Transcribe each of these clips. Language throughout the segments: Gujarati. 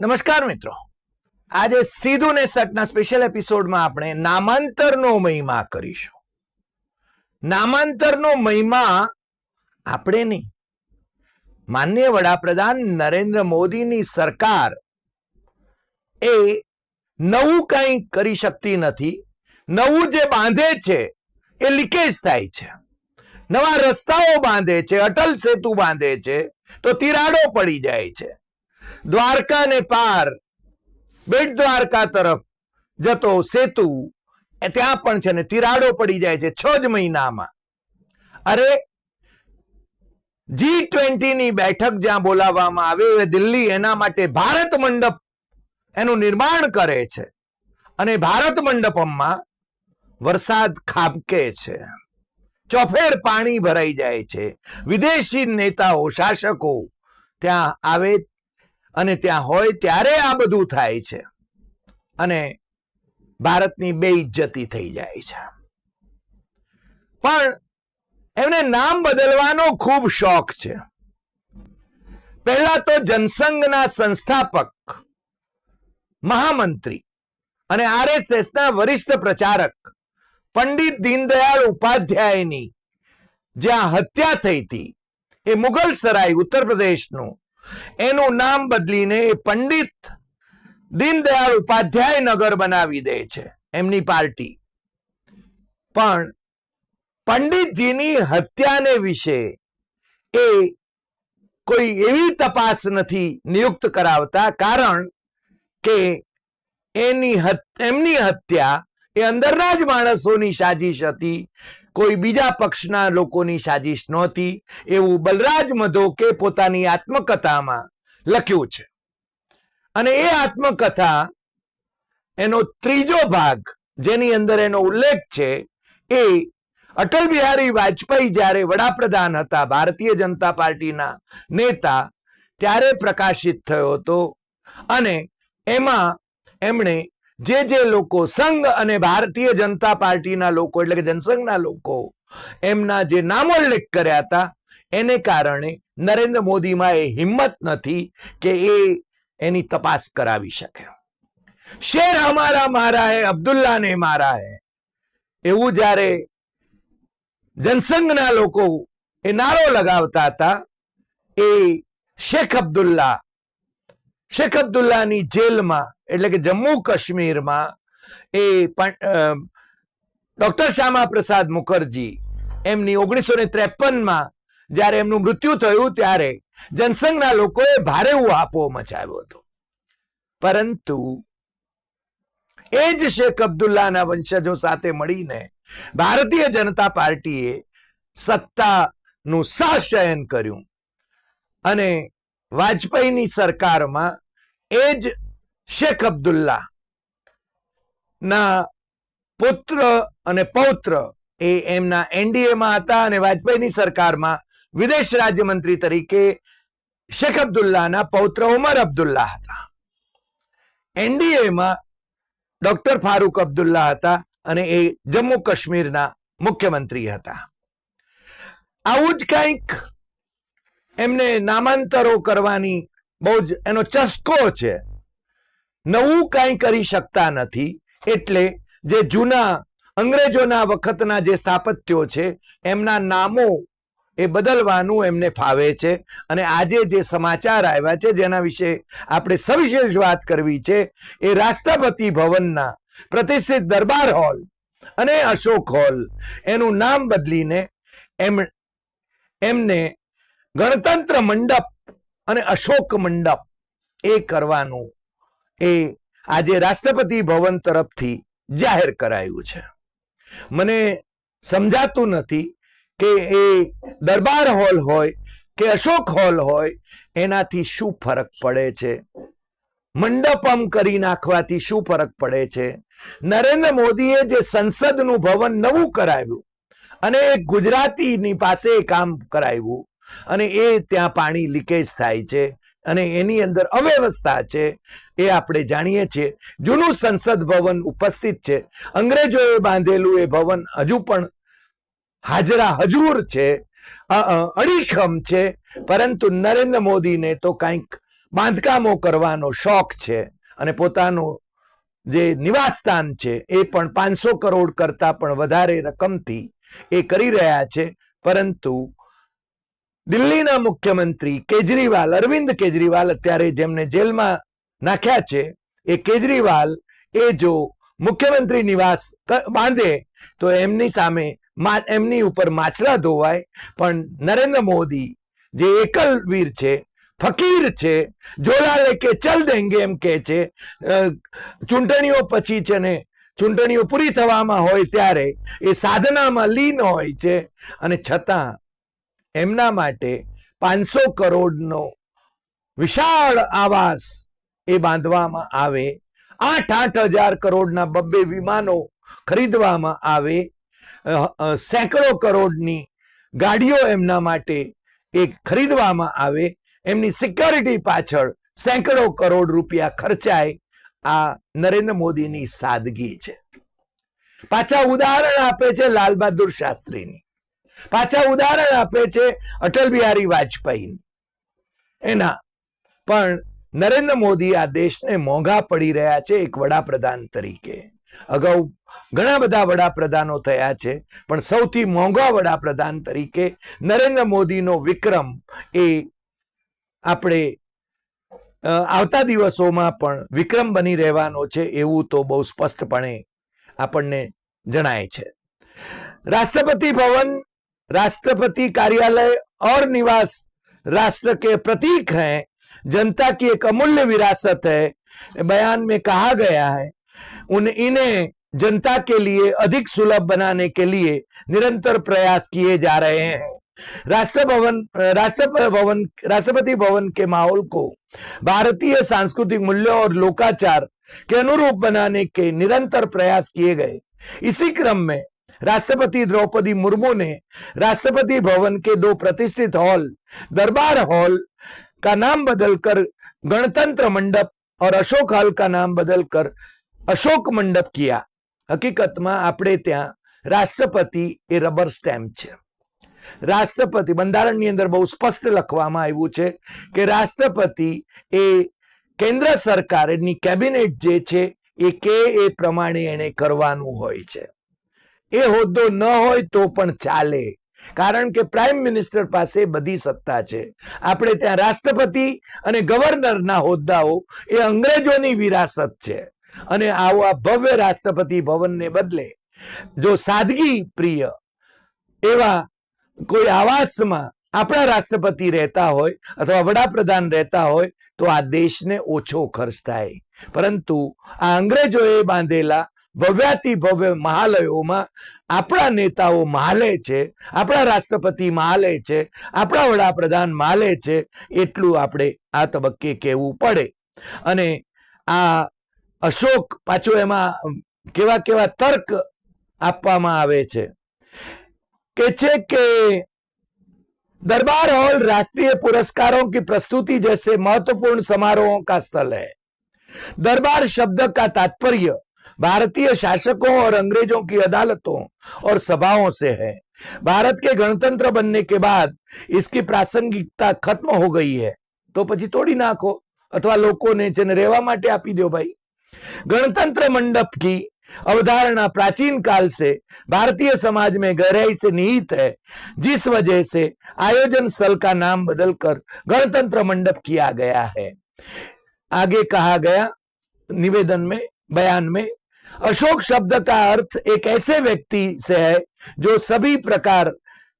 નમસ્કાર મિત્રો. આજે સીધું ને સટના સ્પેશિયલ એપિસોડમાં આપણે નામાંતરનો મહિમા કરીશું. નામાંતરનો મહિમા આપણે નહીં. માન્ય વડાપ્રધાન નરેન્દ્ર મોદીની સરકાર એ નવું કંઈ કરી શકતી નથી. નવું જે બાંધે છે એ લીકેજ થાય છે. નવા રસ્તાઓ બાંધે છે, અટલ સેતુ બાંધે છે, તો તિરાડો પડી જાય છે. દ્વારકા ને પાર, બેટ દ્વારકા તરફ જતો સેતુ ત્યાં પણ છે ને તિરાડો પડી જાય છે છ જ મહિનામાં. અરે જી ટ્વેન્ટી ની બેઠક જ્યાં બોલાવવામાં આવે દિલ્હી એના માટે ભારત મંડપ એનું નિર્માણ કરે છે. અને ભારત મંડપમમાં વરસાદ ખાબકે છે. ચોફેર પાણી ભરાઈ જાય છે. વિદેશી નેતાઓ, શાસકો ત્યાં આવે અને ત્યાં હોય ત્યારે આ બધું થાય છે. અને ભારતની બેઇજ્જતી થઈ જાય છે. પણ એમને નામ બદલવાનો ખૂબ શોખ છે. પહેલા તો જનસંઘના સંસ્થાપક, મહામંત્રી અને આરએસએસ ના વરિષ્ઠ પ્રચારક પંડિત દીનદયાળ ઉપાધ્યાયની જ્યાં હત્યા થઈ હતી, એ મુગલ સરાય ઉત્તર પ્રદેશનું એનું નામ બદલીને એ પંડિત દીનદયાળ ઉપાધ્યાય નગર બનાવી દે છે, એમની પાર્ટી. પણ પંડિતજીની હત્યાને વિશે એ કોઈ એવી તપાસ નથી નિયુક્ત કરાવતા, કારણ કે એની એમની હત્યા એ અંદરના જ માણસોની સાજિશ હતી. કોઈ બીજા પક્ષના લોકોની સાજિશ નહોતી. એવું બલરાજ મધોકે પોતાની આત્મકથામાં લખ્યું છે. અને એ આત્મકથા એનો ત્રીજો ભાગ, જેની અંદર એનો ઉલ્લેખ છે, એ અટલ બિહારી વાજપેયી જ્યારે વડાપ્રધાન હતા, ભારતીય જનતા પાર્ટીના નેતા, ત્યારે પ્રકાશિત થયો હતો. અને એમાં એમણે જે જે લોકો, સંઘ અને ભારતીય જનતા પાર્ટીના લોકો, એટલે કે જનસંઘના લોકો, એમના જે નામોલ્લેખ કર્યા હતા, એને કારણે નરેન્દ્ર મોદીમાં એ હિંમત નથી કે એ એની તપાસ કરાવી શકે. શેર હમારા મારા હે અબ્દુલ્લા ને મારા હે. એવું જ્યારે જનસંઘના લોકો એ નારો લગાવતા હતા, એ શેખ અબ્દુલ્લા, શેખ અબ્દુલ્લાની જેલમાં એટલે કે જમ્મુ કાશ્મીરમાં એ ડોક્ટર શ્યામા પ્રસાદ મુખર્જી એમની ઓગણીસો ને ત્રેપનમાં જ્યારે એમનું મૃત્યુ થયું ત્યારે જનસંઘના લોકોએ ભારે ઉહાપો મચાવ્યો હતો. પરંતુ એ જ શેખ અબ્દુલ્લાના વંશજો સાથે મળીને ભારતીય જનતા પાર્ટીએ સત્તાનું સહશયન કર્યું અને વાજપેયીની સરકારમાં એ જ શેખ અબ્દુલ્લા. ના, પુત્ર અને પૌત્ર એ એમના એનડીએમાં હતા અને વાજપેયીની સરકારમાં વિદેશ રાજ્યમંત્રી તરીકે શેખ અબ્દુલ્લાના પૌત્ર ઉમર અબ્દુલ્લા હતા. એનડીએમાં ડોક્ટર ફારૂક અબ્દુલ્લા હતા અને એ જમ્મુ કાશ્મીરના મુખ્યમંત્રી હતા. આવું જ કંઈક એમને નામાંતરો કરવાની બહુ જ એનો ચસ્કો છે. નવું કાંઈ કરી શકતા નથી. એટલે જે જૂના અંગ્રેજોના વખતના જે સ્થાપત્યો છે, એમના નામો એ બદલવાનું એમને ફાવે છે. અને આજે જે સમાચાર આવ્યા છે, જેના વિશે આપણે સવિશેષ વાત કરવી છે, એ રાષ્ટ્રપતિ ભવનના પ્રતિષ્ઠિત દરબાર હોલ અને અશોક હોલ એનું નામ બદલીને એમ, એમને ગણતંત્ર મંડપ અને અશોક મંડપ એ કરવાનું એ આજે રાષ્ટ્રપતિ ભવન તરફથી જાહેર કરાયું છે. મને સમજાતું નથી કે એ દરબાર હોલ હોય કે અશોક હોલ હોય, એનાથી શું ફરક પડે છે? મંડપમ કરી નાખવાથી શું ફરક પડે છે? નરેન્દ્ર મોદીએ જે સંસદનું ભવન નવું કરાવ્યું અને એક ગુજરાતીની પાસે કામ કરાવ્યું અને એ ત્યાં પાણી લીકેજ થાય છે અને એની અંદર અવ્યવસ્થા છે એ આપણે જાણીએ છીએ. જૂનું સંસદ ભવન ઉપસ્થિત છે. અંગ્રેજોએ બાંધેલું એ ભવન હજુ પણ હાજરા હજુર છે. અડીખમ છે. પરંતુ નરેન્દ્ર મોદીને તો કંઈક બાંધકામો કરવાનો શોખ છે અને પોતાનું જે નિવાસસ્થાન છે એ પણ પાંચસો કરોડ કરતા પણ વધારે રકમથી એ કરી રહ્યા છે. પરંતુ દિલ્હીના મુખ્યમંત્રી કેજરીવાલ, અરવિંદ કેજરીવાલ અત્યારે જેમને જેલમાં નાખ્યા છે એ કેજરીવાલ એ જો મુખ્યમંત્રી નિવાસ બાંધે, તો એમની સામે એમની ઉપર માછલા ધોવાય. પણ નરેન્દ્ર મોદી જે એકલવીર છે, ફકીર છે જોલા લેકે ચલ દેંગે એમ કે છે ચૂંટણીઓ પછી છે ને ચૂંટણીઓ પૂરી થવામાં હોય ત્યારે એ સાધનામાં લીન હોય છે. અને છતાં એમના માટે પાંચસો કરોડનો વિશાળ આવાસ એ બાંધવામાં આવે. આઠ આઠ હજાર કરોડના બબ્બે વિમાનો ખરીદવામાં આવે. સેંકડો કરોડની ગાડીઓ એમના માટે એ ખરીદવામાં આવે. એમની સિક્યોરિટી પાછળ સેંકડો કરોડ રૂપિયા ખર્ચાય. આ નરેન્દ્ર મોદીની સાદગી છે. પાછા ઉદાહરણ આપે છે લાલ બહાદુર શાસ્ત્રીની. પાછા ઉદાહરણ આપે છે અટલ બિહારી વાજપેયી એના, પણ નરેન્દ્ર મોદી આ દેશને મોંઘા પડી રહ્યા છે એક વડાપ્રધાન તરીકે અગાઉ ઘણા બધા વડાપ્રધાનો થયા છે પણ સૌથી મોંઘા વડાપ્રધાન તરીકે નરેન્દ્ર મોદીનો વિક્રમ એ આપણે અ, આવતા દિવસોમાં પણ વિક્રમ બની રહેવાનો છે એવું તો બહુ સ્પષ્ટપણે આપણને જણાય છે राष्ट्रपति भवन राष्ट्रपति कार्यालय और निवास राष्ट्र के प्रतीक हैं जनता की एक अमूल्य विरासत है। बयान में कहा गया है, उन इन्हें जनता के लिए अधिक सुलभ बनाने के लिए निरंतर प्रयास किए जा रहे हैं। राष्ट्र भवन राष्ट्रपति भवन राष्ट्रपति भवन के माहौल को भारतीय सांस्कृतिक मूल्यों और लोकाचार के अनुरूप बनाने के निरंतर प्रयास किए गए। इसी क्रम में राष्ट्रपति द्रौपदी मुर्मू ने राष्ट्रपति भवन के दो प्रतिष्ठित हॉल, दरबार हॉल का नाम बदलकर गणतंत्र मंडप और अशोक हॉल का नाम बदलकर અશોક મંડપ કિયા હકીકતમાં આપણે ત્યાં રાષ્ટ્રપતિ એ રબર સ્ટેમ્પ છે રાષ્ટ્રપતિ બંધારણની અંદર બહુ સ્પષ્ટ લખવામાં આવ્યું છે કે રાષ્ટ્રપતિ એ કેન્દ્ર સરકાર એની કેબિનેટ જે છે એ કે એ પ્રમાણે એને કરવાનું હોય છે એ હોદ્દો ન હોય તો પણ ચાલે કારણ કે પ્રાઇમ મિનિસ્ટર પાસે બધી સત્તા છે. આપણે ત્યાં રાષ્ટ્રપતિ અને ગવર્નરના હોદ્દાઓ એ અંગ્રેજોની વિરાસત છે. અને આવા ભવ્ય રાષ્ટ્રપતિ ભવનને બદલે જો સાદગી પ્રિય એવા કોઈ આવાસમાં આપણા રાષ્ટ્રપતિ રહેતા હોય અથવા વડાપ્રધાન રહેતા હોય તો આ દેશને ઓછો ખર્ચ થાય. પરંતુ આ અંગ્રેજોએ બાંધેલા ભવ્યાતિ ભવ્ય મહાલયોમાં આપણા નેતાઓ માલે છે આપણા રાષ્ટ્રપતિ માલે છે આપણા વડાપ્રધાન માલે છે એટલું આપણે આ તબક્કે કહેવું પડે અને આ અશોક પાછો એમાં કેવા કેવા તર્ક આપવામાં આવે છે કે છે કે दरबार हॉल राष्ट्रीय पुरस्कारों की प्रस्तुति जैसे महत्वपूर्ण समारोहों का स्थल है दरबार शब्द का तात्पर्य भारतीय शासकों और अंग्रेजों की अदालतों और सभाओं से है भारत के गणतंत्र बनने के बाद इसकी प्रासंगिकता खत्म हो गई है તો પછી તોડી નાખો અથવા લોકોને જેને રહેવા માટે આપી દો ભાઈ गणतंत्र मंडप की अवधारणा प्राचीन काल से भारतीय समाज में गहराई से निहित है जिस वजह से आयोजन स्थल का नाम बदलकर गणतंत्र मंडप किया गया है आगे कहा गया निवेदन में बयान में अशोक शब्द का अर्थ एक ऐसे व्यक्ति से है जो सभी प्रकार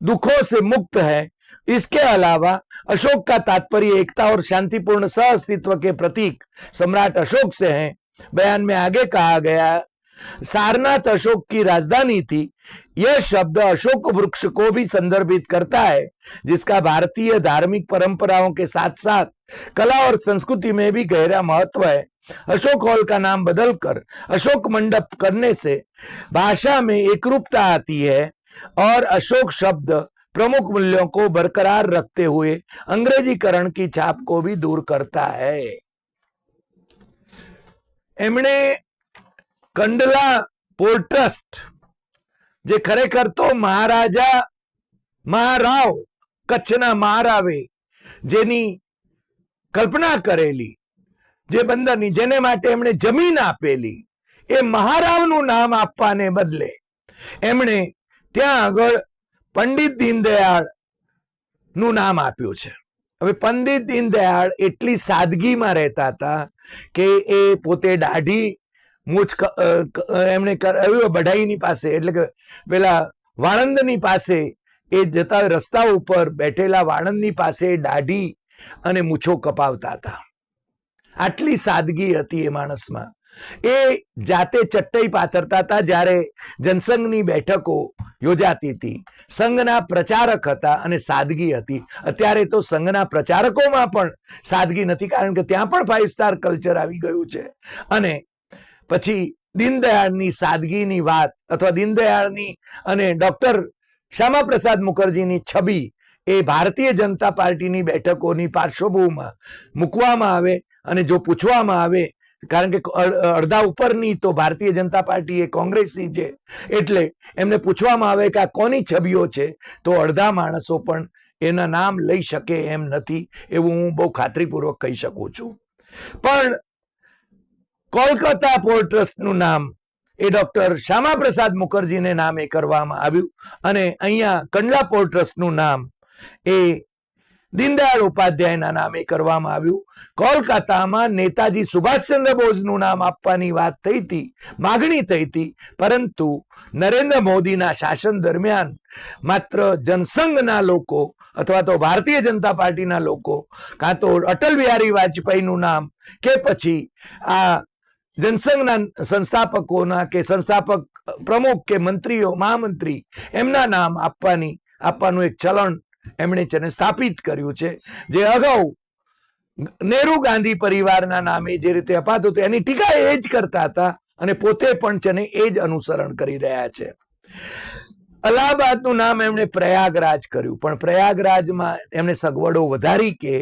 दुखों से मुक्त है। इसके अलावा अशोक का तात्पर्य एकता और शांतिपूर्ण सह अस्तित्व के प्रतीक सम्राट अशोक से है। बयान में आगे कहा गया, सारनाथ अशोक की राजधानी थी। यह शब्द अशोक वृक्ष को भी संदर्भित करता है, जिसका भारतीय धार्मिक परंपराओं के साथ साथ कला और संस्कृति में भी गहरा महत्व है। अशोक हॉल का नाम बदलकर अशोक मंडप करने से भाषा में एकरूपता आती है और अशोक शब्द प्रमुख मूल्यों को बरकरार रखते हुए अंग्रेजीकरण की छाप को भी दूर करता है એમણે કંડલા પોર્ટ ટ્રસ્ટ જે ખરેખર તો મહારાજા મહારાવ કચ્છના મહારાવે જેની કલ્પના કરેલી જે બંદરની જેને માટે એમણે જમીન આપેલી, એ મહારાવનું નામ આપવાને બદલે એમણે ત્યાં આગળ પંડિત દીનદયાળનું નામ આપ્યું છે. હવે પંડિત દીનદયાળ એટલી સાદગીમાં રહેતા હતા કે એ પોતે દાઢી મૂછ એમણે કરાવ્યું બઢાઈની પાસે, એટલે કે પેલા વાણંદની પાસે એ જતા રસ્તા ઉપર બેઠેલા વાણંદની પાસે દાઢી અને મૂછો કપાવતા હતા. આટલી સાદગી હતી એ માણસમાં. એ જાતે ચટ્ટઈ પાથરતા હતા જ્યારે જનસંઘની બેઠકો યોજાતી હતી. સંઘના પ્રચારક હતા અને સાદગી હતી. અત્યારે તો સંઘના પ્રચારકોમાં પણ સાદગી નથી કારણ કે ત્યાં પણ ફાઈવ સ્ટાર કલ્ચર આવી ગયું છે. અને પછી દીનદયાળની સાદગીની વાત અથવા દીનદયાળની અને ડોક્ટર શ્યામાપ્રસાદ મુખર્જીની છબી એ ભારતીય જનતા પાર્ટીની બેઠકોની પાર્શ્વભૂમિમાં મૂકવામાં આવે અને જો પૂછવામાં આવે, કારણ કે અડ- અડધા ઉપરની તો ભારતીય જનતા પાર્ટી એ કોંગ્રેસી છે, એટલે એમને પૂછવામાં આવે કે આ કોની છબીઓ છે, તો અડધા માણસો પણ એના નામ લઈ શકે એમ નથી એવું હું બહુ ખાતરીપૂર્વક કહી શકું છું. પણ કોલકાતા પોર્ટ ટ્રસ્ટનું નામ એ ડોક્ટર શ્યામા પ્રસાદ મુખર્જીને નામે કરવામાં આવ્યું અને અહીંયા કંડલા પોર્ટ ટ્રસ્ટનું નામ એ દીનદયાળ ઉપાધ્યાયના નામે કરવામાં આવ્યું. કોલકાતામાં નેતાજી સુભાષચંદ્ર બોઝનું નામ આપવાની વાત થઈ હતી, માગણી થઈ હતી, પરંતુ નરેન્દ્ર મોદીના શાસન દરમિયાન માત્ર જનસંઘના લોકો અથવા તો ભારતીય જનતા પાર્ટીના લોકો કાં તો અટલ બિહારી વાજપેયીનું નામ કે પછી આ જનસંઘના સંસ્થાપકોના કે સંસ્થાપક પ્રમુખ કે મંત્રીઓ, મહામંત્રી એમના નામ આપવાની, આપવાનું એક ચલણ એમણે છે સ્થાપિત કર્યું છે. જે અગાઉ નેહરુ ગાંધી પરિવારના નામે જે રીતે અપાતું હતું, એની ટીકા એ જ કરતા હતા અને પોતે પણ છે ને એ જ અનુસરણ કરી રહ્યા છે. અલ્હાબાદનું નામ એમણે પ્રયાગરાજ કર્યું, પણ પ્રયાગરાજમાં એમણે સગવડો વધારી કે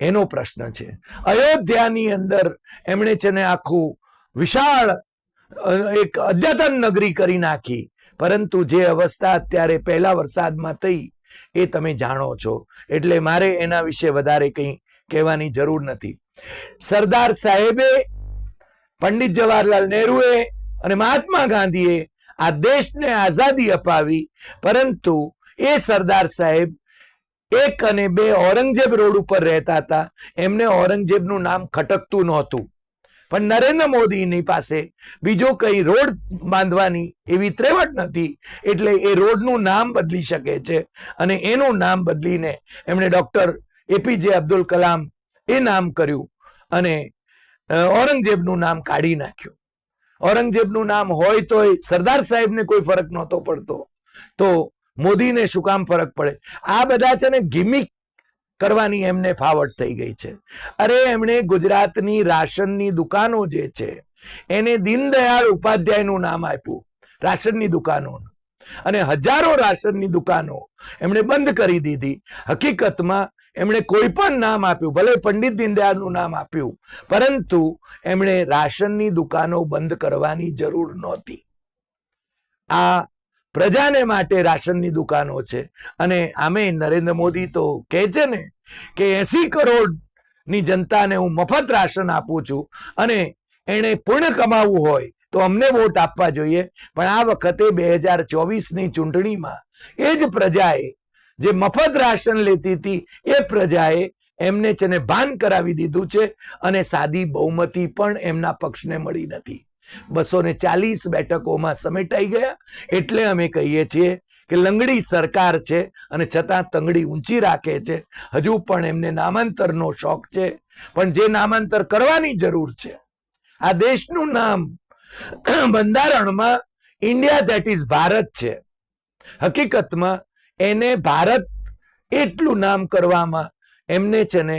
એનો પ્રશ્ન છે. અયોધ્યાની અંદર એમણે છે ને આખું વિશાળ એક અદ્યતન નગરી કરી નાખી, પરંતુ જે અવસ્થા અત્યારે પહેલા વરસાદમાં થઈ એ તમે જાણો છો. એટલે મારે એના વિશે વધારે કંઈ કહેવાની જરૂર નથી. સરદાર સાહેબે પંડિત જવાહરલાલ નહેરુએ અને મહાત્મા ગાંધીએ આ દેશને આઝાદી અપાવી, પરંતુ એ સરદાર સાહેબ એક અને બે ઔરંગઝેબ રોડ ઉપર રહેતા હતા. એમને ઔરંગઝેબનું નામ ખટકતું નહોતું. પણ નરેન્દ્ર મોદીની પાસે બીજો કઈ રોડ બાંધવાની એવી ત્રેવટ નથી. એટલે એ રોડનું નામ બદલી શકે છે અને એનું નામ બદલીને એમણે doctor A P J Abdul Kalam એ નામ કર્યું અને ઔરંગઝેબનું નામ કાઢી નાખ્યું. ઔરંગઝેબનું નામ હોય તોય સરદાર સાહેબને કોઈ ફરક નહોતો પડતો. તો મોદીને શું કામ ફરક પડે? આ બધા છે ને ગિમિક કરવાની એમને ફાવટ થઈ ગઈ છે. અરે, એમણે ગુજરાતની રાશનની દુકાનો જે છે, એને દીનદયાળ ઉપાધ્યાયનું નામ આપ્યું, રાશનની દુકાનો અને હજારો રાશનની દુકાનો એમણે બંધ કરી દીધી. હકીકતમાં એમણે કોઈ પણ નામ આપ્યું, ભલે પંડિત દીનદયાળનું નામ આપ્યું, પરંતુ એમણે રાશનની દુકાનો બંધ કરવાની જરૂર નહોતી. આ પ્રજાને માટે રાશનની દુકાનો છે. અને આમે નરેન્દ્ર મોદી તો કહે છે ને કે એસી કરોડની જનતાને હું મફત રાશન આપું છું અને એને પૂર્ણ કમાવવું હોય તો અમને વોટ આપવા જોઈએ. પણ આ વખતે બે હજાર ચોવીસની ચૂંટણીમાં એ જ પ્રજાએ જે મફત રાશન લેતી હતી એ પ્રજાએ એમને છે ને ભાન કરાવી દીધું છે અને સાદી બહુમતી પણ એમના પક્ષને મળી નથી. બસો ને ચાલીસ બેઠકોમાં સમેટાઈ ગયા એટલે અમે કહીએ છીએ કે લંગડી સરકાર છે અને છતાં તંગડી ઊંચી રાખે છે. હજુ પણ એમને નામાંતરનો શોખ છે. પણ જે નામાંતર કરવાની જરૂર છે, આ દેશનું નામ બંધારણમાં ઇન્ડિયા ધેટ ઇઝ ભારત છે. હકીકતમાં એને ભારત એટલું નામ કરવામાં એમને છે ને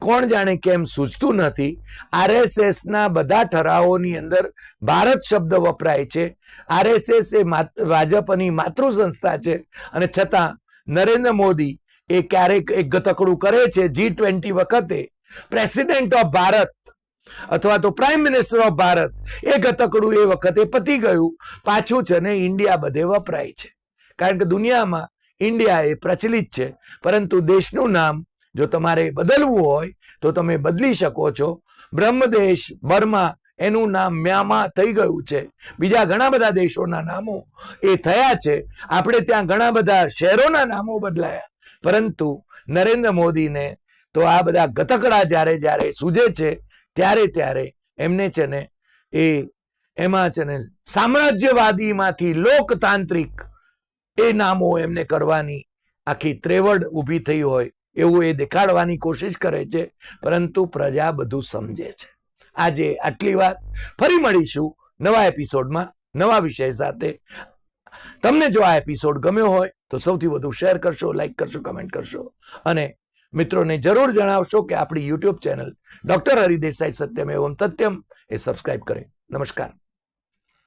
કોણ જાણે કેમ સૂચતું નથી? આરએસએસ ના બધા ઠરાવોની અંદર ભારત શબ્દ વપરાય છે. આરએસએસ એ ભાજપની માતૃ સંસ્થા છે. અને છતાં નરેન્દ્ર મોદી એ ક્યારેક એક ગતકડું કરે છે જી ટ્વેન્ટી વખતે. પ્રેસિડેન્ટ ઓફ ભારત અથવા તો પ્રાઇમ મિનિસ્ટર ઓફ ભારત એ ગતકડું એ વખતે પતી ગયું. પાછું છે ને ઇન્ડિયા બધે વપરાય છે. કારણ કે દુનિયામાં ઇન્ડિયા એ પ્રચલિત છે. પરંતુ દેશનું નામ જો તમારે બદલવું હોય, તો તમે બદલી શકો છો. બ્રહ્મદેશ, બર્મા, એનું નામ મ્યામા થઈ ગયું છે. બીજા ઘણા બધા દેશોના નામો એ થયા છે. આપણે ત્યાં ઘણા બધા શહેરોના નામો બદલાયા. પરંતુ નરેન્દ્ર મોદીને તો આ બધા ગતકડા જ્યારે જ્યારે સૂજે છે, ત્યારે ત્યારે એમને છે ને એ, એમાં છે ને સામ્રાજ્યવાદીમાંથી લોકતાંત્રિક એ નામો એમને કરવાની આખી ત્રેવડ ઊભી થઈ હોય. એવું એ દેખાડવાની કોશિશ કરે છે, પરંતુ પ્રજા બધું સમજે છે. આજે આટલી વાત ફરી મળીશું નવા એપિસોડમાં, નવા વિષય સાથે. તમને જો આ એપિસોડ ગમ્યો હોય, તો સૌથી વધુ શેર કરશો, લાઈક કરશો, કમેન્ટ કરશો. અને મિત્રોને જરૂર જણાવશો કે આપણી YouTube channel doctor Hari Desai Satyam એવમ તથ્યમ એ સબસ્ક્રાઇબ કરે. નમસ્કાર.